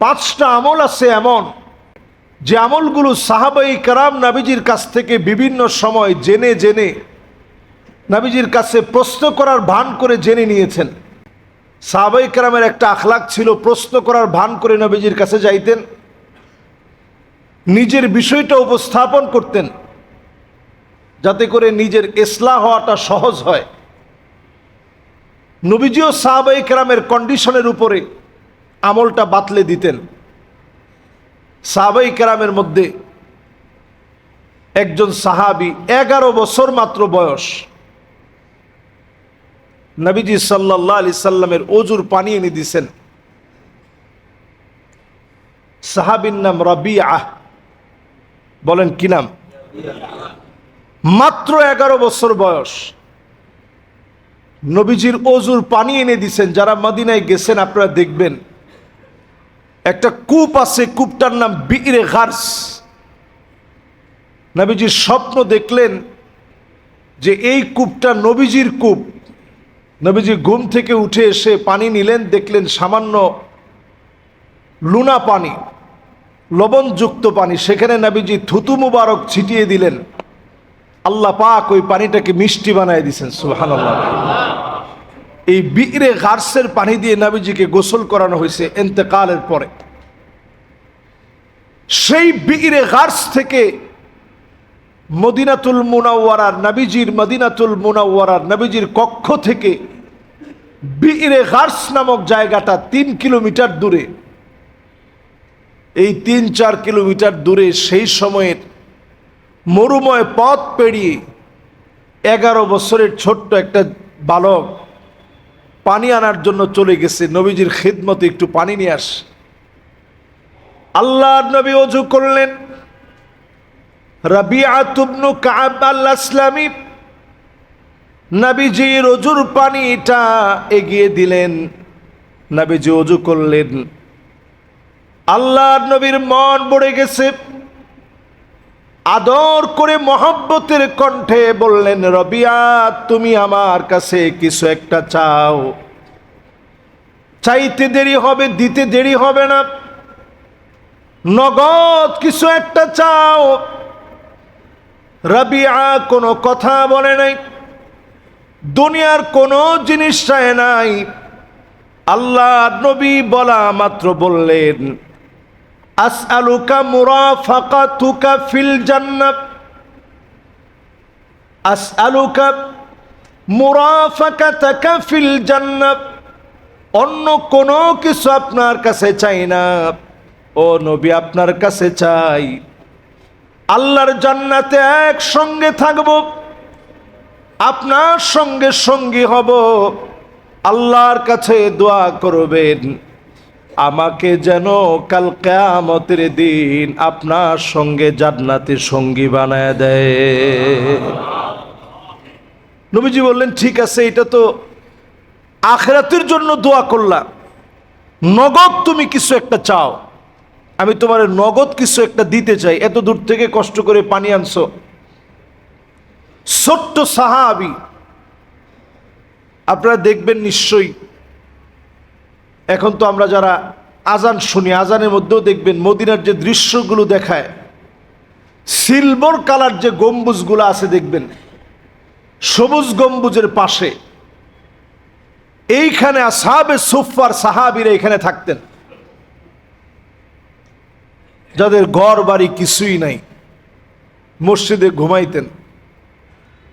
পাঁচটা আমল আছে এমন, যে আমলগুলো সাহাবাই কারাম নাবিজির কাছ থেকে বিভিন্ন সময় জেনে জেনে নাবিজির কাছে প্রশ্ন করার ভান করে জেনে নিয়েছেন। সাহাবাই কারামের একটা আখলাক ছিল, প্রশ্ন করার ভান করে নবীজির কাছে যাইতেন, নিজের বিষয়টা উপস্থাপন করতেন, যাতে করে নিজের ইসলাহ হওয়াটা সহজ হয়। নবীজিও সাহাবাই কেরামের কন্ডিশনের উপরে আমলটা বাতলে দিতেন। সাহাবাই কেরামের মধ্যে একজন সাহাবি এগারো বছর মাত্র বয়স। নবীজি সাল্লাহ আলি সাল্লামের অজুর পানি এনে দিছেন। সাহাবির নাম রবি আহ বলেন কি নাম? মাত্র এগারো বছর বয়স। নবীজির অজুর পানি এনে দিছেন। যারা মদিনায় গেছেন আপনারা দেখবেন। একটা কূপ আছে, কূপটার নাম বীরে গার্স নবীজির স্বপ্ন দেখলেন যে এই কূপটা নবীজির কূপ। নবীজি ঘুম থেকে উঠে এসে পানি নিলেন, দেখলেন সামান্য লুনা পানি, লবণযুক্ত পানি। সেখানে নবীজি থুতু মুবারক ছিটিয়ে দিলেন। আল্লাহ পাক ওই পানিটাকে মিষ্টি বানায় দিয়েছেন সুহান এই বীরে গার্সের পানি দিয়ে নবীজিকে গোসল করানো হয়েছে এন্তেকালের পরে। সেই বীরে গার্স থেকে মদিনাতুল মুনাওয়ারার নবীজির মদিনাতুল মুনাওয়ারার নবীজির কক্ষ থেকে বীরে গার্স নামক জায়গাটা তিন কিলোমিটার দূরে। এই তিন চার কিলোমিটার দূরে সেই সময়ের মরুময় পথ পেরিয়ে এগারো বছরের ছোট্ট একটা বালক পানি আনার জন্য চলে গেছে। নবীজির খিদমতে একটু পানি নিয়ে আস। আল্লাহর নবী অজু করলেন। রাবিআতুবনু কাব আল আসলামী নাবিজির অজুর পানিটা এগিয়ে দিলেন। নাবিজি অজু করলেন। আল্লাহর নবীর মন পড়ে গেছে। আদর করে মহব্বতের কণ্ঠে বললেন, রবিয়া, তুমি আমার কাছে কিছু একটা চাও। চাইতে দেরি হবে, দিতে দেরি হবে না। নগদ কিছু একটা চাও। রবিয়া কোনো কথা বলে নাই। দুনিয়ার কোনো জিনিস চায় নাই। আল্লাহ নবী বলা মাত্র বললেন, আসআলুকা মুরাফাকাতুকা ফিল জান্নাত আসআলুকা মুরাফাকাতাকা ফিল জান্নাত অন্য কোনো কিছু আপনার কাছে চাই না। ও নবী আপনার কাছে চাই। আল্লাহর জান্নাতে একসঙ্গে থাকব। আপনার সঙ্গে সঙ্গী হব। আল্লাহর কাছে দোয়া করবেন। আমাকে যেন কাল কেয়ামতের দিন আপনার সঙ্গে জান্নাতে সঙ্গী বানায় দেয়। নবীজি বললেন, ঠিক আছে, এটা তো আখেরাতের জন্য দোয়া করলাম। নগদ তুমি কিছু একটা চাও। আমি তোমার নগদ কিছু একটা দিতে চাই। এত দূর থেকে কষ্ট করে পানি আনছো। ছোট্ট সাহাবি। আপনারা দেখবেন নিশ্চয়ই। এখন তো আমরা যারা আজান শুনি, আজানের মধ্যেও দেখবেন মদিনার যে দৃশ্যগুলো দেখায়, সিলভার কালার যে গম্বুজগুলো আছে দেখবেন, সবুজ গম্বুজের পাশে। এইখানে আসাবে সুফার সাহাবিরা এখানে থাকতেন। যাদের ঘর বাড়ি কিছুই নাই, মসজিদে ঘুমাইতেন।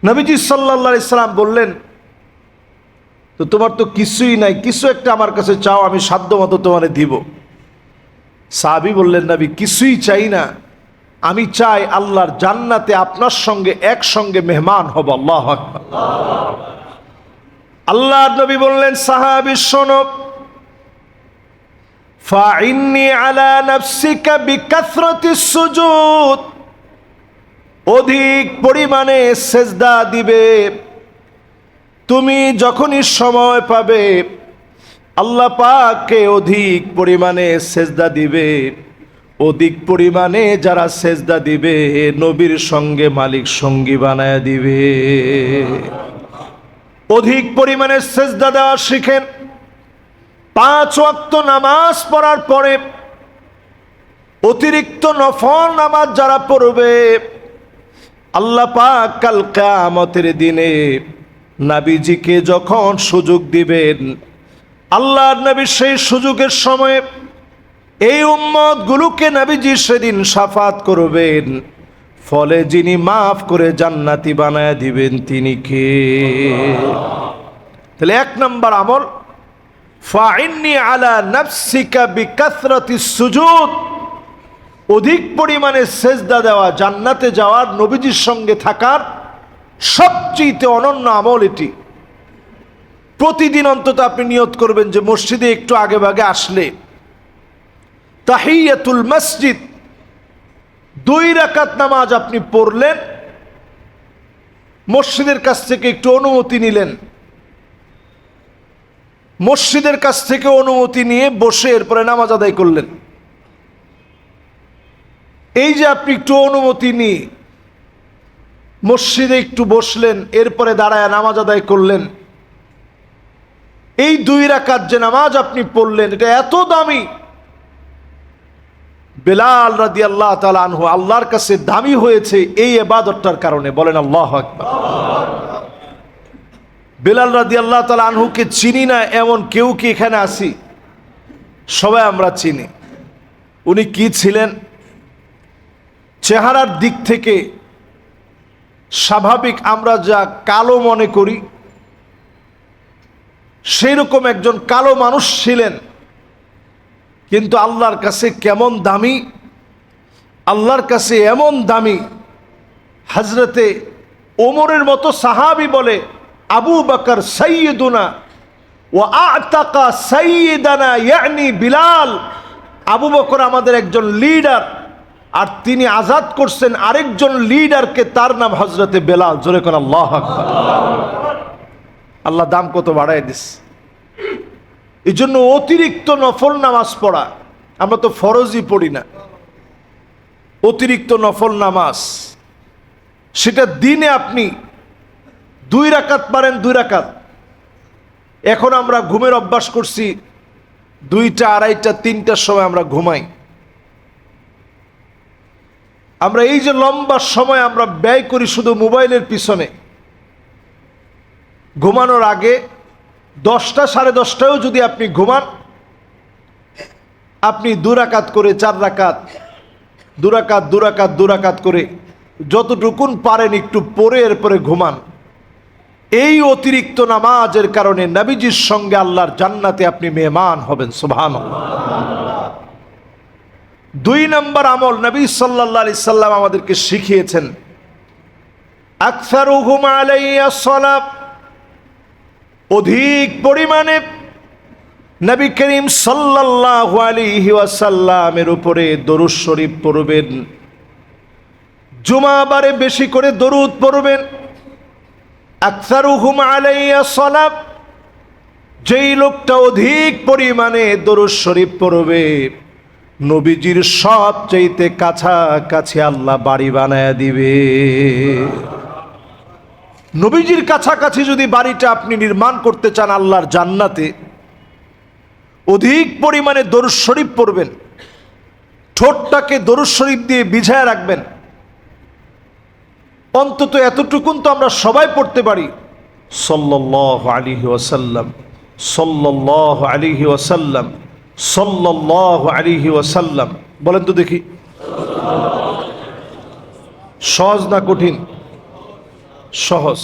নবীজি সাল্লা ইসলাম বললেন, তো তোমার তো কিছুই নাই, কিছু একটা আমার কাছে চাও, আমি সাধ্য মতো তোমারে দিব। সাহাবি বললেন, নবী, কিছুই চাই না। আমি চাই আল্লাহর জান্নাতে আপনার সঙ্গে একসঙ্গে মেহমান হব, আল্লাহ। আল্লাহর নবী বললেন, সাহাবি, শোনো ফাইন্নি আলা নফসিকা বিকাসরতি সুজুদ। অধিক পরিমাণে সেজদা দিবে। তুমি যখনই সময় পাবে, আল্লাহ পাককে অধিক পরিমাণে সেজদা দিবে। অধিক পরিমাণে যারা সেজদা দিবে, নবীর সঙ্গে মালিক সঙ্গী বানায় দিবে। অধিক পরিমাণে সেজদা দেওয়া শিখেন। পাঁচ ওয়াক্ত নামাজ পড়ার পরে অতিরিক্ত নফল নামাজ যারা পড়বে, আল্লাহ পাক কাল কিয়ামতের দিনে নাবিজিকে যখন সুযোগ দিবেন, আল্লাহর নবী সেই সুযোগের সময়ে এই উম্মত গুলোকে নাবিজি সেদিন সাফাত করবেন। ফলে যিনি মাফ করে জান্নাতি বানায় দিবেন তিনি কে? তাহলে এক নম্বর আমল ফাইন্নি আলা নাফসিকা বিকাসরাতি সুজুদ। অধিক পরিমাণে সেজদা দেওয়া, জান্নাতে যাওয়ার নবীজির সঙ্গে থাকার সবচেয়ে অনন্য আমল এটি। প্রতিদিন অন্তত আপনি নিয়ত করবেন যে মসজিদে একটু আগে ভাগে আসলে। তাহিয়াতুল মসজিদ, দুই রাকাত নামাজ আপনি পড়লেন, মসজিদের কাছ থেকে একটু অনুমতি নিলেন। মসজিদের কাছ থেকে অনুমতি নিয়ে বসে এরপরে নামাজ আদায় করলেন। এই যে আপনি একটু অনুমতি নিয়ে মসজিদে একটু বসলেন, এরপরে দাঁড়ায় নামাজ আদায় করলেন, এই দুই রাকাত যে নামাজ আপনি পড়লেন, এটা এত দামি। বেলাল রাদি আল্লাহ তালা আনহু আল্লাহর কাছে দামি হয়েছে এই এবাদতটার কারণে। বলেন আল্লাহ আকবার। বেলাল রাদি আল্লাহ তালা আনহুকে চিনি না এমন কেউ কি এখানে আসি? সবাই আমরা চিনি। উনি কি ছিলেন? চেহারার দিক থেকে স্বাভাবিক আমরা যা কালো মনে করি সেই রকম একজন কালো মানুষ ছিলেন। কিন্তু আল্লাহর কাছে কেমন দামি, আল্লাহর কাছে এমন দামি হজরতে ওমরের মতো সাহাবি বলে আবু বকর সৈয়দুনা ও আতাকা সৈয়দানা, ইয়ানি বিলাল। আবু বকর আমাদের একজন লিডার, আর তিনি আজাদ করছেন আরেকজন লিডারকে, তার নাম হজরতে বেলাল। জোরে কোন আল্লাহ আল্লাহ দাম কত বাড়াই দিস। এই জন্য অতিরিক্ত নফল নামাজ পড়া, আমরা তো ফরজই পড়ি না। অতিরিক্ত নফল নামাজ, সেটা দিনে আপনি দুই রাকাত পারেন, দুই রাকাত। এখন আমরা ঘুমের অভ্যাস করছি, দুইটা, আড়াইটা, তিনটার সময় আমরা ঘুমাই। আমরা এই যে লম্বা সময় আমরা ব্যয় করি শুধু মোবাইলের পিছনে, ঘুমানোর আগে দশটা, সাড়ে দশটায়ও যদি আপনি ঘুমান, আপনি দুরাকাত করে, চার রাকাত দুরাকাত দুরাকাত দুরাকাত করে, যতটুকুন পারেন একটু পরে এরপরে ঘুমান। এই অতিরিক্ত নামাজের কারণে নবীজির সঙ্গে আল্লাহর জান্নাতে আপনি মেহমান হবেন সুভান দুই নম্বর আমল, নবী সাল্লাহ আলি সাল্লাম আমাদেরকে শিখিয়েছেন অধিক পরিমাণে নবী করিম সাল্লাহ আলিহি ওয়াসাল্লামের উপরে দরুদ শরীফ পড়বেন, জুমাবারে বেশি করে দরুদ পড়বেন যেই লোকটা অধিক পরিমাণে দরুদ শরীফ পড়বে, নবীজির সব চাইতে কাছাকাছি আল্লাহ বাড়ি বানায় দিবে। নবীজির কাছাকাছি যদি বাড়িটা আপনি নির্মাণ করতে চান আল্লাহর জান্নাতে, অধিক পরিমাণে দরুদ শরীফ পড়বেন, ঠোঁটটাকে দরুদ শরীফ দিয়ে বিঝায় রাখবেন অন্তত এতটুকুন তো আমরা সবাই পড়তে পারি। সল্লাহ আলিহি ওয়াসাল্লাম সল্লাহ আলিহি ওয়াসাল্লাম সল্লাহ আলিহি ওয়াসাল্লাম। বলেন তো দেখি। সহজ না কঠিন? সহজ।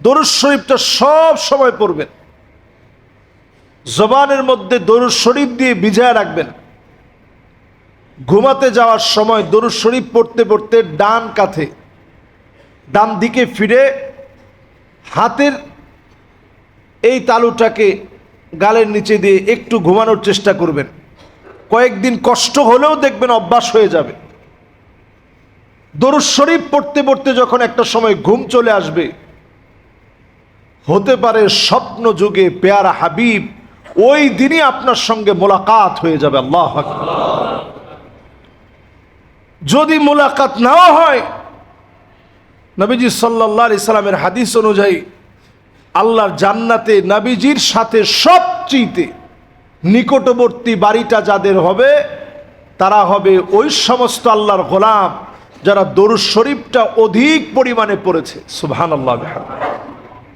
দরুদ শরীফটা সব সময় পড়বেন। জবানের মধ্যে দরুদ শরীফ দিয়ে বিজায় রাখবেন। ঘুমাতে যাওয়ার সময় দরুদ শরীফ পড়তে পড়তে ডান কাঁধে ডান দিকে ফিরে হাতের এই তালুটাকে গালের নিচে দিয়ে একটু ঘুমানোর চেষ্টা করবেন কয়েকদিন কষ্ট হলেও দেখবেন অভ্যাস হয়ে যাবে দরুদ শরীফ পড়তে পড়তে যখন একটা সময় ঘুম চলে আসবে, হতে পারে স্বপ্ন যুগে পেয়ারা হাবিব, ওই দিনই আপনার সঙ্গে মোলাকাত হয়ে যাবে, আল্লাহ। যদি মোলাকাত নাও হয় নবীজি সাল্লাহ ইসলামের হাদিস অনুযায়ী, আল্লাহর জান্নাতে নবীজির সাথে সবচেয়ে নিকটবর্তী বাড়িটা যাদের হবে, তারা হবে ওই সমস্ত আল্লাহর গোলাম যারা দরুদ শরীফটা অধিক পরিমাণে পড়েছে। সুবহান আল্লাহ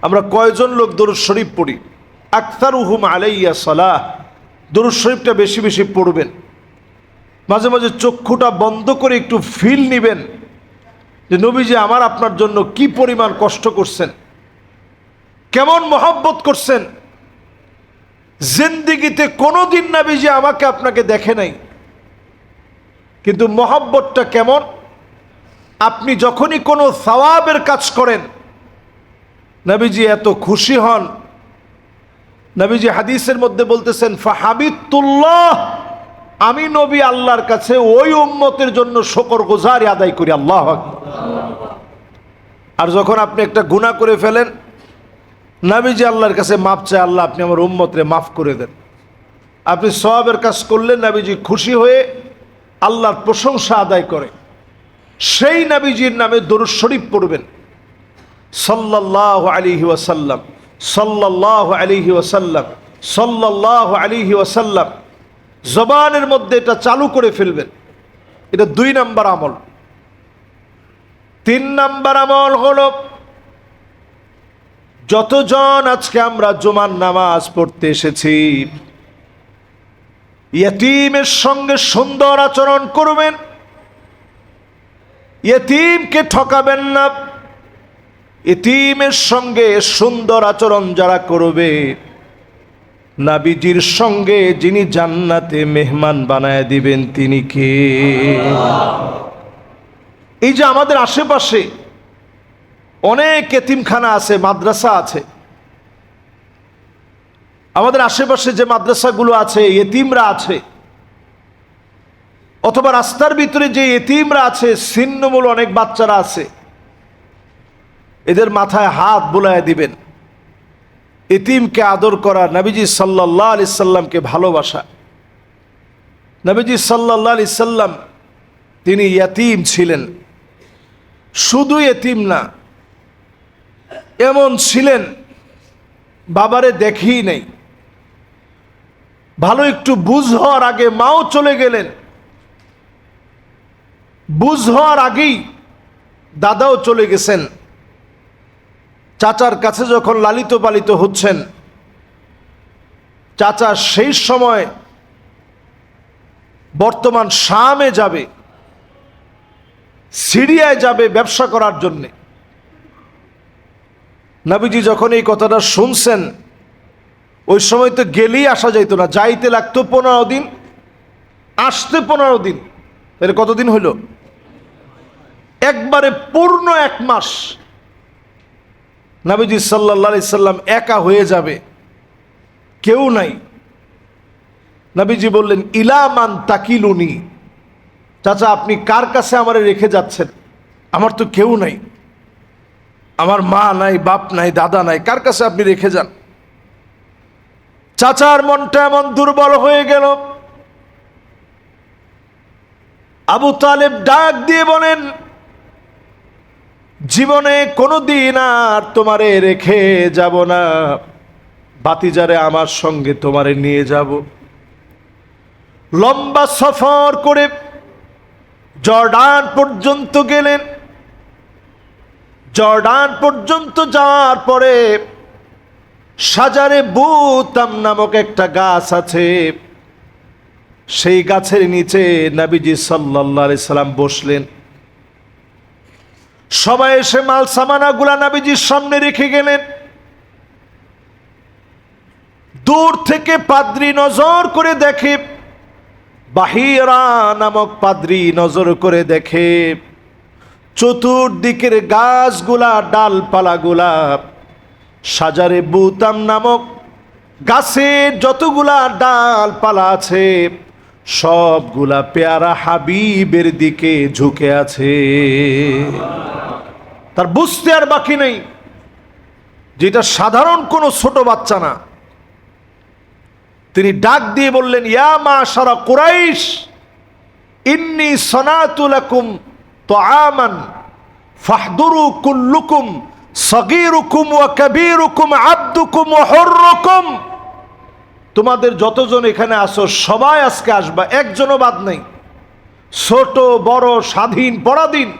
আমরা কয়জন লোক দরুদ শরীফ পড়ি? আক্তার উহুম আলাইয়া সালাহ। দরুদ শরীফটা বেশি বেশি পড়বেন। মাঝে মাঝে চক্ষুটা বন্ধ করে একটু ফিল নিবেন। যে নবীজি আমার আপনার জন্য কি পরিমাণ কষ্ট করছেন? কেমন মহব্বত করছেন? জিন্দিগিতে কোনোদিন নবীজি আমাকে আপনাকে দেখে নাই। কিন্তু মহব্বতটা কেমন? আপনি যখনই কোনো সওয়াবের কাজ করেন, নবীজি এত খুশি হন। নবীজি হাদিসের মধ্যে বলতেছেন ফাহাবিতুল্লাহ আমি নবী আল্লাহর কাছে ওই উম্মতের জন্য শকর গোজারি আদায় করি, আল্লাহ আর যখন আপনি একটা গুনাহ করে ফেলেন, নবীজি আল্লাহর কাছে মাফ চায়, আল্লাহ আপনি আমার উম্মতরে মাফ করে দেন। আপনি সবাবের কাজ করলেন নবীজি খুশি হয়ে আল্লাহর প্রশংসা আদায় করে। সেই নবীজির নামে দরুদ শরীফ পড়বেন। সাল্লাল্লাহু আলাইহি ওয়াসাল্লাম, সাল্লাল্লাহু আলাইহি ওয়াসাল্লাম, সাল্লাল্লাহু আলাইহি ওয়াসাল্লাম জবানের মধ্যে এটা চালু করে ফেলবেন। এটা দুই নাম্বার আমল। তিন নাম্বার আমল হল, যতজন আজকে আমরা জুমার নামাজ পড়তে এসেছি, ইয়তিমের সঙ্গে সুন্দর আচরণ করবেন, ইয়তিমকে ঠকাবেন না ইতিমের সঙ্গে সুন্দর আচরণ যারা করবে নাবিজির সঙ্গে যিনি জান্নাতে মেহমান বানায় দিবেন তিনি কে? এই যে আমাদের আশেপাশে অনেক এতিমখানা আছে, মাদ্রাসা আছে। আমাদের আশেপাশে যে মাদ্রাসাগুলো আছে, এতিমরা আছে। অথবা রাস্তার ভিতরে যে এতিমরা আছে, ছিন্নমূল অনেক বাচ্চারা আছে। এদের মাথায় হাত বুলায় দিবেন। এতিমকে আদর করা নবীজি সাল্লাহ আলি সাল্লামকে ভালোবাসা। নবীজি সাল্লাহ আলি সাল্লাম তিনি ইয়াতিম ছিলেন। শুধু এতিম না, এমন ছিলেন, বাবারে দেখি নেই। ভালো একটু বুঝ হওয়ার আগে মাও চলে গেলেন। বুঝ হওয়ার আগেই দাদাও চলে গেছেন। চাচার কাছে যখন লালিত পালিত হচ্ছেন, চাচা সেই সময় বর্তমান শামে যাবে, সিরিয়ায় যাবে ব্যবসা করার জন্যে। নাবিজি যখন এই কথাটা শুনছেন, ওই সময় তো গেলেই আসা যাইতো না, যাইতে লাগতো পনেরো দিন, আসতে পনেরো দিন। তাহলে কতদিন হইল? একবারে পূর্ণ এক মাস। নাবিজি সাল্লা সাল্লাম একা হয়ে যাবে। কেউ নাই। নাবিজি বললেন ইলামান তাকিলুনি। চাচা, আপনি কার কাছে আমারে রেখে যাচ্ছেন? আমার তো কেউ নাই। আমার মা নাই, বাপ নাই, দাদা নাই, কার কাছে আপনি রেখে যান? চাচার মনটা এমন দুর্বল হয়ে গেল। আবু তালেব ডাক দিয়ে বলেন জীবনে কোনো দিন আর তোমারে রেখে যাব না। বাতিজারে আমার সঙ্গে তোমারে নিয়ে যাব। লম্বা সফর করে জর্ডান পর্যন্ত গেলেন। জর্ডান পর্যন্ত যাওয়ার পরে সাজারে বুতাম নামক একটা গাছ আছে। সেই গাছের নিচে নাবিজি সাল্লাহ সাল্লাম বসলেন। সবাই এসে মাল সামানাগুলা নাবিজির সামনে রেখে গেলেন। দূর থেকে পাদ্রি নজর করে দেখে, বাহিরা নামক পাদ্রি নজর করে দেখে, চতুর্দিকের গাছগুলা, ডালপালাগুলা, সাজারে বুতাম নামক গাছের যতগুলা ডালপালা আছে, সবগুলা পেয়ারা হাবিবের দিকে ঝুঁকে আছে। তার বুঝতে আর বাকি নেই যেটা সাধারণ কোনো ছোট বাচ্চা না। তিনি ডাক দিয়ে বললেন, ইয়া মা সারা কুরাইশ, ইন্নি সনাতুলাকুম তো আমান ফাহদুরু কুল্লুকুম, সগীরুকুম ওয়া কাবীরুকুম, আব্দুকুম ওয়া হুররুকুম। তোমাদের যতজন এখানে আসো সবাই আজকে আসবা, একজনও বাদ নেই। ছোট, বড়, স্বাধীন, পরাধীন।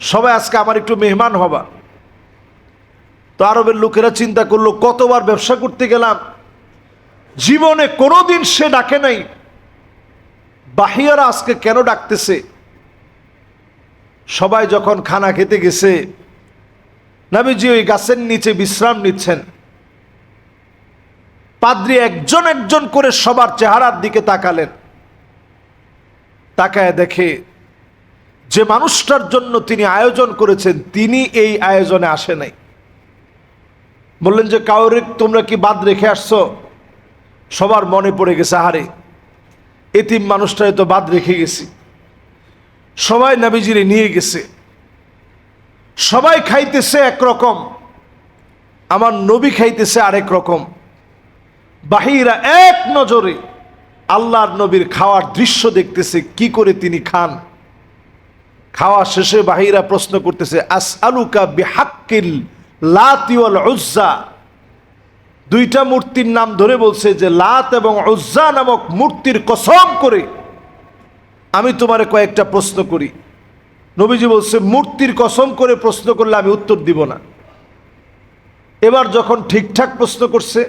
সবাই আজকে আমার একটু মেহমান হবা। তো আরবের লোকেরা চিন্তা করল, কতবার ব্যবসা করতে গেলাম, জীবনে কোনোদিন সে ডাকে নাই। বাহিয়ারা আজকে কেন ডাকতেছে? সবাই যখন খানা খেতে গেছে, নাবিজি ওই গাছের নিচে বিশ্রাম নিচ্ছেন। পাদ্রি একজন একজন করে সবার চেহারার দিকে তাকালেন। তাকায় দেখে যে মানুষটার জন্য তিনি আয়োজন করেছেন, তিনি এই আয়োজনে আসে নাই। বললেন যে, কাউরে, তোমরা কি বাদ রেখে আসছো? সবার মনে পড়ে গেছে, আহারে, এতিম মানুষটাই তো বাদ রেখে গেছি। সবাই নাবিজিরে নিয়ে গেছে। সবাই খাইতেছে একরকম আমার নবী খাইতেছে আরেক রকম। বাহিরা এক নজরে আল্লাহর নবীর খাওয়ার দৃশ্য দেখতেছে, কি করে তিনি খান? খাওয়া শেষে বাহিরা প্রশ্ন করতেছে আস আলুকা বিহাক্কিল লাতিওয়াল উজ্জা? দুইটা মূর্তির নাম ধরে বলছে যে, লাত এবং উজ্জা নামক মূর্তির কসম করে আমি তোমারে কয়েকটা প্রশ্ন করি। নবীজি বলছে, মূর্তির কসম করে প্রশ্ন করলে আমি উত্তর দিব না। এবার যখন ঠিকঠাক প্রশ্ন করছে,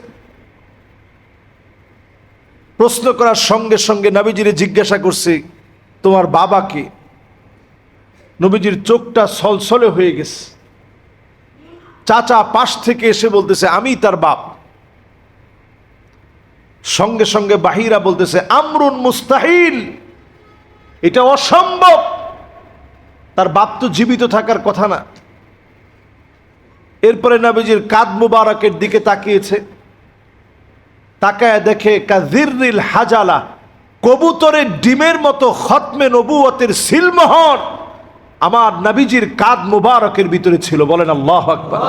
প্রশ্ন করার সঙ্গে সঙ্গে নবীজিরে জিজ্ঞাসা করছে, তোমার বাবাকে নবীজির চোখটা সলসলে হয়ে গেছে। চাচা পাশ থেকে এসে বলতেছে, আমি তার বাপ। সঙ্গে সঙ্গে বাহিরা বলতেছে, আমরুন মুস্তাহিল, এটা অসম্ভব। তার বাপ তো জীবিত থাকার কথা না। এরপরে নবীজির কাদ মুবারকের দিকে তাকিয়েছে। তাকায় দেখে কাজিরনিল হাজালা, কবুতরের ডিমের মতো খতমে নবুয়তের সিলমোহর। আমার নবীজির কাদ মুবারকের ভিতরে ছিল, বলেন আল্লাহ আকবার।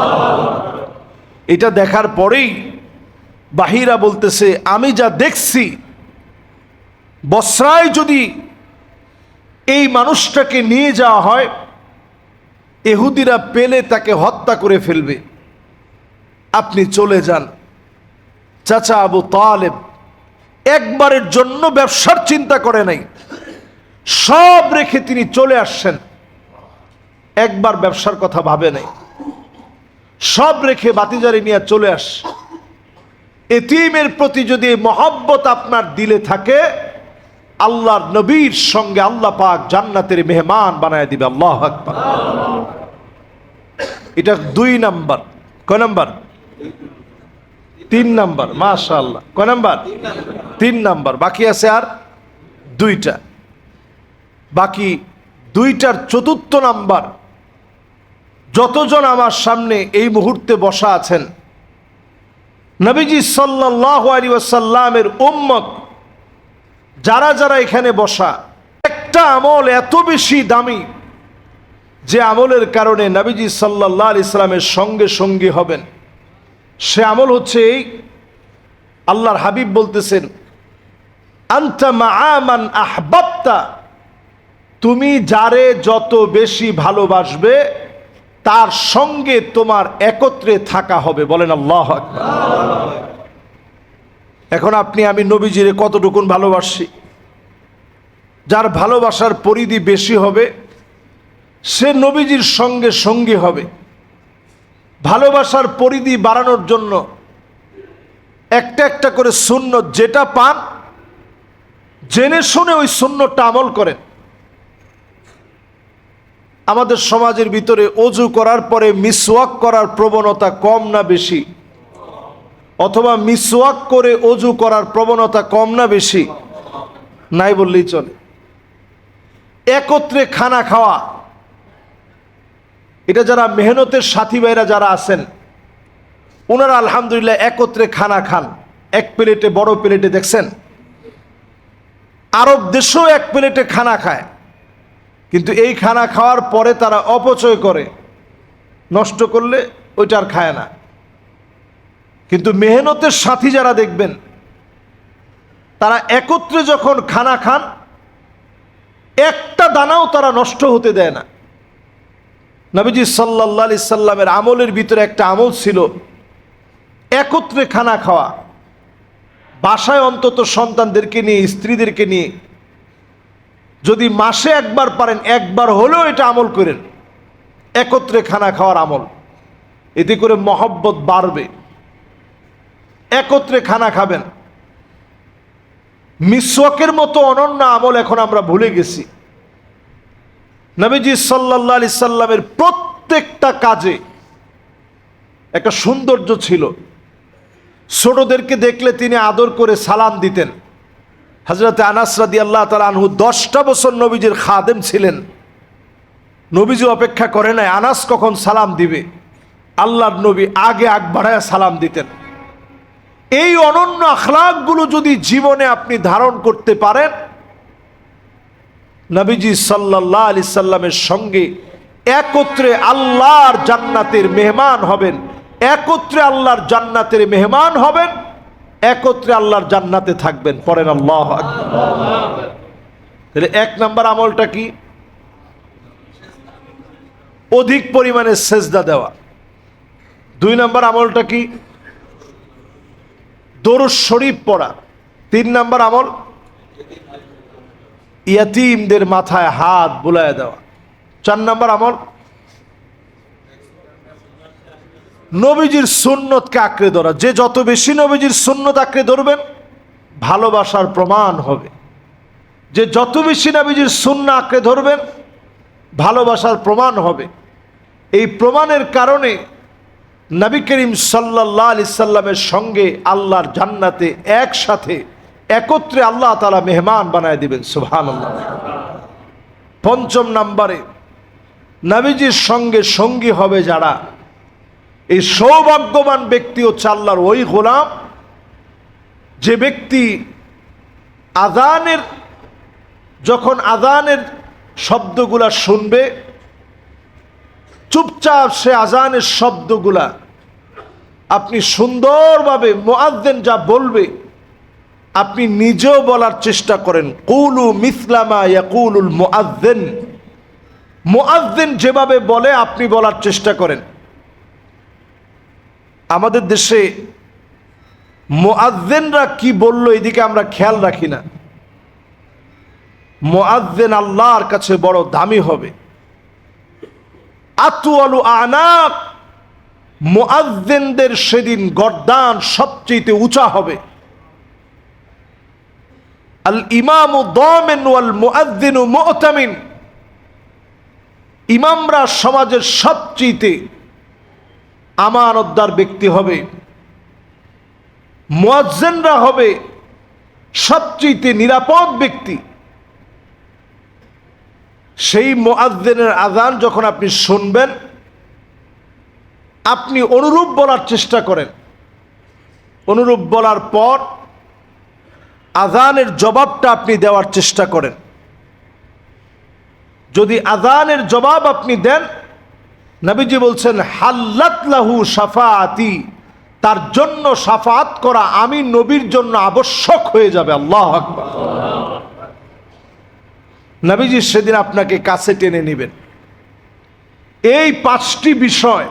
এটা দেখার পরেই বাহিরা বলতেছে, আমি যা দেখছি, বসরায় যদি এই মানুষটাকে নিয়ে যাওয়া হয়, এহুদিরা পেলে তাকে হত্যা করে ফেলবে। আপনি চলে যান। চাচা আবু তালেব একবারের জন্য ব্যবসার চিন্তা করে নাই। সব রেখে তিনি চলে আসছেন। একবার ব্যবসার কথা ভাবে নাই। সব রেখে বাতিজারি নিয়ে চলে আস। এতিমের প্রতি যদি মহব্বত আপনার দিলে থাকে, আল্লাহর নবীর সঙ্গে আল্লাহ পাক জান্নাতের মেহমান বানায় দিবে। আল্লাহ আকবার। এটা দুই নাম্বার। কয় নাম্বার? তিন নাম্বার মাশা আল্লাহ কয় নাম্বার? তিন নাম্বার। বাকি আছে আর দুইটা। বাকি দুইটার চতুর্থ নাম্বার যতজন আমার সামনে এই মুহূর্তে বসা আছেন, নবীজি সাল্লাহ আলী ওয়াসাল্লামের উম্মত, যারা যারা এখানে বসা, একটা আমল এত বেশি দামি যে আমলের কারণে নবীজি সাল্লাহ আলি ইসলামের সঙ্গে সঙ্গী হবেন। সে আমল হচ্ছে এই, আল্লাহর হাবিব বলতেছেন, আন্তা মা আহবাবতা তুমি যারে যত বেশি ভালোবাসবে তার সঙ্গে তোমার একত্রে থাকা হবে। বলেন আল্লাহ। এখন আপনি, আমি নবীজিরে কতটুকুন ভালোবাসি? যার ভালোবাসার পরিধি বেশি হবে, সে নবীজির সঙ্গে সঙ্গী হবে। ভালোবাসার পরিধি বাড়ানোর জন্য একটা একটা করে শূন্য যেটা পান, জেনে শুনে ওই শূন্যটা আমল করেন। আমাদের সমাজের ভিতরে অজু করার পরে মিসওয়াক করার প্রবণতা কম না বেশি? অথবা মিসওয়াক করে অজু করার প্রবণতা কম না বেশি? নাই বললেই চলে। একত্রে খানা খাওয়া, এটা যারা মেহনতের সাথী ভাইরা যারা আছেন ওনারা আলহামদুলিল্লাহ একত্রে খানা খান। এক প্লেটে, বড় প্লেটে দেখছেন? আরব দেশেও এক প্লেটে খানা খায়। কিন্তু এই খানা খাওয়ার পরে তারা অপচয় করে। নষ্ট করলে ওইটা আর খায় না। কিন্তু মেহনতের সাথী যারা দেখবেন, তারা একত্রে যখন খানা খান, একটা দানাও তারা নষ্ট হতে দেয় না। নবীজি সাল্লাহ আলি সাল্লামের আমলের ভিতরে একটা আমল ছিল, একত্রে খানা খাওয়া। বাসায় অন্তত সন্তানদেরকে নিয়ে, স্ত্রীদেরকে নিয়ে যদি মাসে একবার পারেন, একবার হলেও এটা আমল করেন। একত্রে খানা খাওয়ার আমল। এতে করে মহব্বত বাড়বে। একত্রে খানা খাবেন। মিসওয়াকের মতো অনন্য আমল এখন আমরা ভুলে গেছি। নবীজি সাল্লাহ আলি সাল্লামের প্রত্যেকটা কাজে একটা সৌন্দর্য ছিল। ছোটদেরকে দেখলে তিনি আদর করে সালাম দিতেন। হজরত আনাস রাদি আল্লাহ তালা আনহু দশটা বছর নবীজির খাদেম ছিলেন। নবীজি অপেক্ষা করে নাই, আনাস কখন সালাম দিবে? আল্লাহর নবী আগে আগ বাড়ায় সালাম দিতেন। এই অনন্য আখলাকগুলো যদি জীবনে আপনি ধারণ করতে পারেন, নবীজি সাল্লাহ আলি সাল্লামের সঙ্গে একত্রে আল্লাহর জান্নাতের মেহমান হবেন, একত্রে আল্লাহর জান্নাতের মেহমান হবেন একত্রে আল্লাহর জান্নাতে থাকবেন পরেন আল্লাহ। তাহলে এক নাম্বার আমলটা কি? অধিক পরিমাণে সেজদা দেওয়া। দুই নাম্বার আমলটা কি? দরুদ শরীফ পড়া। তিন নাম্বার আমল? ইয়াতিমদের মাথায় হাত বুলায় দেওয়া। চার নাম্বার আমল? নবীজির সুন্নতকে আঁকড়ে ধরা। যে যত বেশি নবীজির সুন্নত আঁকড়ে ধরবেন, ভালোবাসার প্রমাণ হবে। যে যত বেশি নবীজির সুন্না আঁকড়ে ধরবেন, ভালোবাসার প্রমাণ হবে। এই প্রমাণের কারণে নবী করিম সাল্লাহ আলি সাল্লামের সঙ্গে আল্লাহর জান্নাতে একসাথে একত্রে আল্লাহ তালা মেহমান বানায় দিবেন সুহান পঞ্চম নাম্বারে, নবীজির সঙ্গে সঙ্গী হবে যারা? এই সৌভাগ্যবান ব্যক্তি হচ্ছে আল্লাহর ওই গোলাম, যে ব্যক্তি আদানের যখন আদানের শব্দগুলা শুনবে, চুপচাপ সে আজানের শব্দগুলা আপনি সুন্দরভাবে মোয়াদ্দেন যা বলবে, আপনি নিজেও বলার চেষ্টা করেন, কৌলু মিসলামা ইয়াকুলুল মোয়াদ্দেন মোয়াদ্দেন যেভাবে বলে, আপনি বলার চেষ্টা করেন। আমাদের দেশে মোয়াদ্দেনরা কি বলল এদিকে আমরা খেয়াল রাখি না। মোয়াদ্দেন আল্লাহর কাছে বড় দামি হবে। আতু আলু আনাক মোয়াদ্দেনদের সেদিন গর্দান সবচেয়ে উঁচা হবে। আল ইমামু দমেন ওয়াল মুআদ্দিনু মুতামিন। ইমামরা সমাজের সবচেয়ে আমানতদার ব্যক্তি হবে, মুয়াজ্জিনরা হবে সবচেয়ে নিরাপদ ব্যক্তি। সেই মুআদ্দিনের আজান যখন আপনি শুনবেন, আপনি অনুরূপ বলার চেষ্টা করেন। অনুরূপ বলার পর আজানের জবাবটা আপনি দেওয়ার চেষ্টা করেন। যদি আজানের জবাব আপনি দেন নবীজি বলছেন, হাল্লাত লাহু সাফাতি তার জন্য সাফাত করা আমি নবীর জন্য আবশ্যক হয়ে যাবে। আল্লাহ নবীজি সেদিন আপনাকে কাছে টেনে নেবেন। এই পাঁচটি বিষয়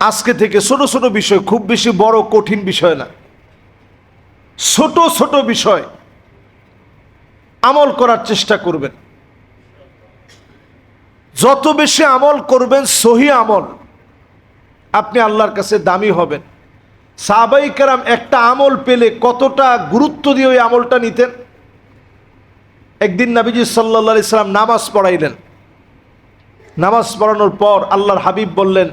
আজকে থেকে ছোট ছোট বিষয়, খুব বেশি বড় কঠিন বিষয় না। ছোট ছোট বিষয় আমল করার চেষ্টা করবেন। যত বেশি আমল করবেন, সহি আমল, আপনি আল্লাহর কাছে দামি হবেন। সাহাবাই কারাম একটা আমল পেলে কতটা গুরুত্ব দিয়ে ওই আমলটা নিতেন? একদিন নাবিজি সাল্লা সাল্লাম নামাজ পড়াইলেন। নামাজ পড়ানোর পর আল্লাহর হাবিব বললেন,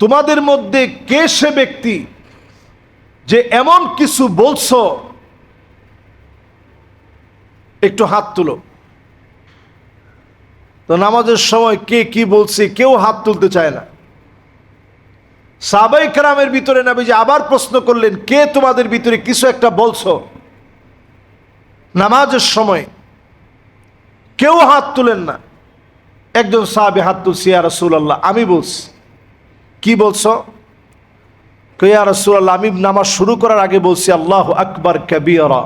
তোমাদের মধ্যে কে সে ব্যক্তি যে এমন কিছু বলছো? একটু হাত তুলো। তো নামাজের সময় কে কি বলছে, কেউ হাত তুলতে চায় না। সাবাই কারামের ভিতরে নাবিজি আবার প্রশ্ন করলেন, কে তোমাদের ভিতরে কিছু একটা বলছো? নামাজের সময় কেউ হাত তুলেন না। একজন সাহাবি হাত তুলছি আর রসুল্লাহ আমি বলছি। কি বলছো? কেয়া রসুল্লাহ আমি নামাজ শুরু করার আগে বলছি, আল্লাহ আকবর কবিয়রা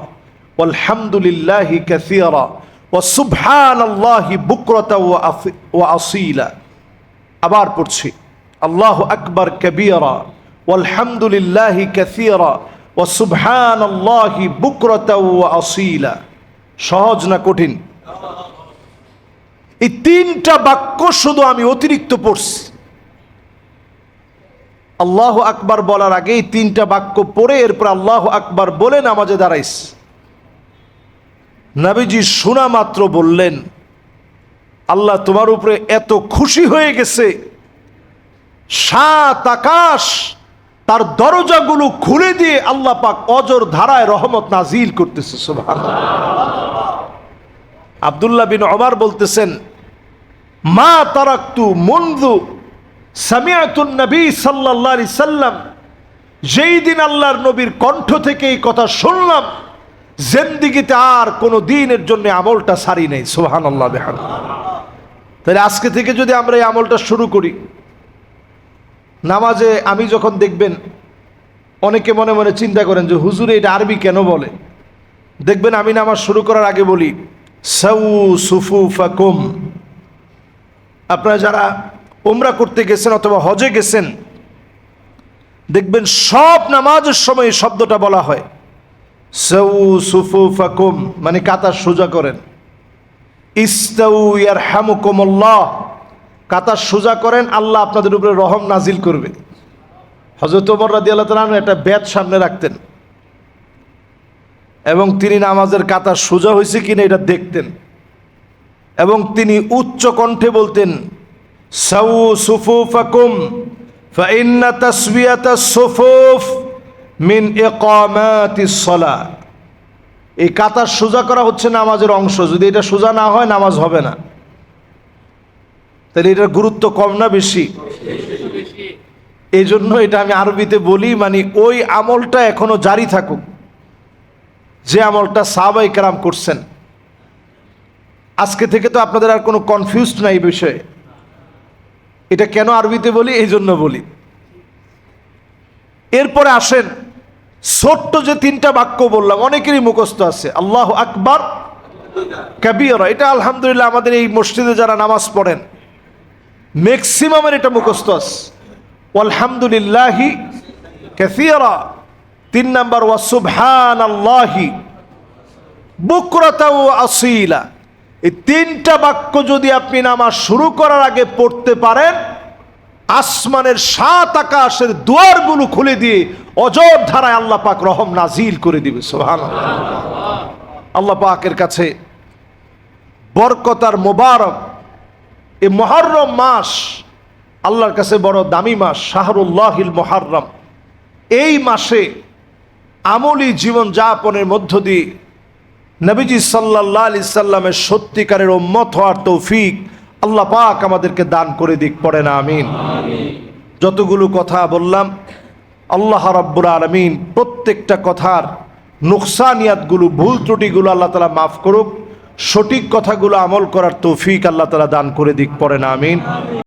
আলহামদুলিল্লাহি কাসিয়রা ও সুবহান আল্লাহি বুকরতা ও আসিলা। আবার পড়ছি, আল্লাহ আকবর কবিয়রা আলহামদুলিল্লাহি কাসিয়রা ও সুবহান আল্লাহি বুকরতা ও আসিলা। সহজ না কঠিন? এই তিনটা বাক্য শুধু আমি অতিরিক্ত পড়ছি। আল্লাহ আকবার বলার আগে এই তিনটা বাক্য পড়ে, এরপর আল্লাহ আকবার বলে নামাজে দাঁড়াইস নাবিজি শোনা মাত্র বললেন, আল্লাহ তোমার উপরে এত খুশি হয়ে গেছে, সাত আকাশ তার দরজাগুলো খুলে দিয়ে আল্লাহ পাক অজর ধারায় রহমত নাজিল করতেছে সুবহান আব্দুল্লাহ বিন ওমর বলতেছেন, মা তারাক্তু মন্দু সামিয়াতুন নবী আলাইহি সাল্লাম, যেই দিন আল্লাহর নবীর কণ্ঠ থেকে এই কথা শুনলাম জেন্দিগিতে আর কোনো দিনের জন্য আমলটা সারি নেই সোহান আল্লাহ বেহান তাহলে আজকে থেকে যদি আমরা এই আমলটা শুরু করি, নামাজে আমি যখন দেখবেন, অনেকে মনে মনে চিন্তা করেন যে, হুজুরে এটা আরবি কেন বলে? দেখবেন আমি নামাজ শুরু করার আগে বলি, সাউ সুফু ফাকুম আপনারা যারা ওমরা করতে গেছেন অথবা হজে গেছেন, দেখবেন সব নামাজের সময় শব্দটা বলা হয়। সৌ সুফু ফাকুম মানে কাতার সোজা করেন। ইস্তাউ ইয়ার কাতার সোজা করেন, আল্লাহ আপনাদের উপরে রহম নাজিল করবে। হজরত ওমর রাদি আল্লাহ একটা ব্যাত সামনে রাখতেন। এবং তিনি নামাজের কাতার সোজা হয়েছে কিনা এটা দেখতেন। এবং তিনি উচ্চ কণ্ঠে বলতেন সাউ সুফু ফাকুম ফাইন্না তাসবিয়াতা সুফুফ। মিন সালাহ এই কাতার সোজা করা হচ্ছে নামাজের অংশ। যদি এটা সোজা না হয়, নামাজ হবে না। তাহলে এটার গুরুত্ব কম না বেশি? এই জন্য এটা আমি আরবিতে বলি মানে ওই আমলটা এখনও জারি থাকুক। যে আমলটা সাহাবাই কারাম করছেন। আজকে থেকে তো আপনাদের আর কোনো কনফিউজড নাই এই বিষয়ে। এটা কেন আরবিতে বলি? এই জন্য বলি। এরপরে আসেন। ছোট্ট যে তিনটা বাক্য বললাম, অনেকেরই মুখস্থ আছে। আল্লাহ আকবার কাবিয়রা এটা আলহামদুলিল্লাহ আমাদের এই মসজিদে যারা নামাজ পড়েন ম্যাক্সিমামের এটা মুখস্থ আছে। আলহামদুলিল্লাহি কাসিরা। তিন নাম্বার ওয়াসুবহান আল্লাহি বুকরতা ও আসিলা। এই তিনটা বাক্য যদি আপনি নামাজ শুরু করার আগে পড়তে পারেন আসমানের সাত আকাশের দুয়ারগুলো খুলে দিয়ে অজর ধারায় আল্লাহ পাক রহম নাজিল করে দিবে সোহান আল্লাহ পাকের কাছে বরকতার মোবারক। এ মহরম মাস আল্লাহর কাছে বড় দামি মাস, শাহরুল্লাহিল মহারম। এই মাসে আমলি জীবন যাপনের মধ্য দিয়ে নবীজি সাল্লাহ আলি সাল্লামের সত্যিকারের ওম্মত হওয়ার তৌফিক আল্লাহ পাক আমাদেরকে দান করে দিক পড়ে না আমিন। যতগুলো কথা বললাম আল্লাহ রাব্বুল আলমিন প্রত্যেকটা কথার নুকসানিয়াতগুলো ভুল ত্রুটিগুলো আল্লাহ তালা মাফ করুক সঠিক কথাগুলো আমল করার তৌফিক আল্লাহ তালা দান করে দিক পড়ে না আমিন।